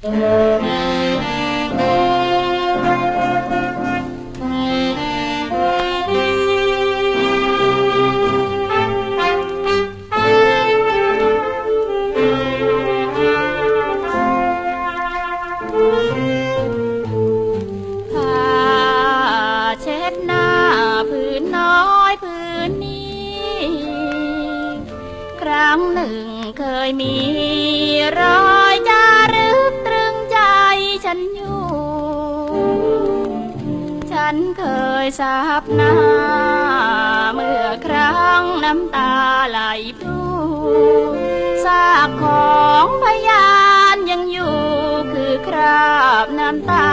ผ้าเช็ดหน้าผืนน้อยผืนนี้ ครั้งหนึ่งเคยมีรอ ฉันอยู่ ฉันเคยสาบหน้า เมื่อครั้งน้ำตาไหลพลูซากของพยานยังอยู่ คือคราบน้ำตา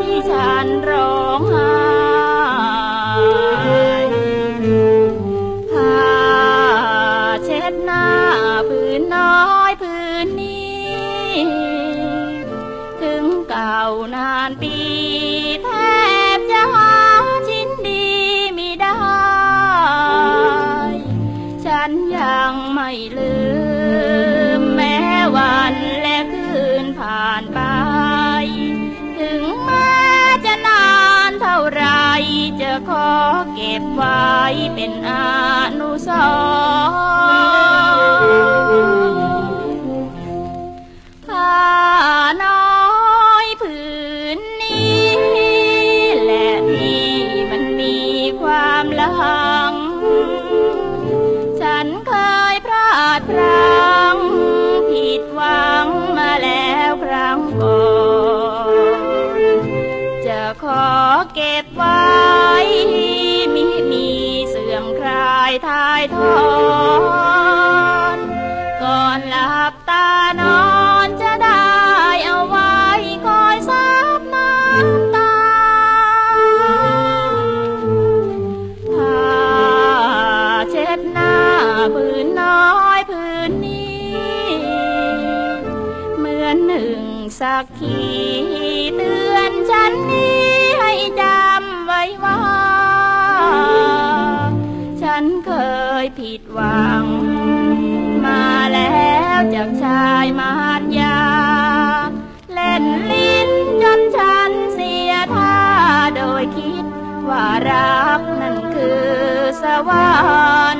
ที่ฉันร้องไห้านปีแทบจะหาชิ้นดีไม่ได้ ฉันยังไม่ลืม แม้วันและคืนผ่านไป ถึงแม้จะนานเท่าไร จะขอเก็บไว้เป็นอนุสร ลัง ฉันเคยพลาดพลังผิดหวังมาแล้วครั้งก่อน จะขอเก็บไว้มิมีเสื่อมคลายทายทอนก่อนหลับตานอน สักขีเตือนฉันนี้ให้จำไว้ว่า ฉันเคยผิดหวัง มาแล้วจากชายมาดยา เล่นลิ้นจนฉันเสียท่าโดยคิดว่ารักนั้นคือสวรรค์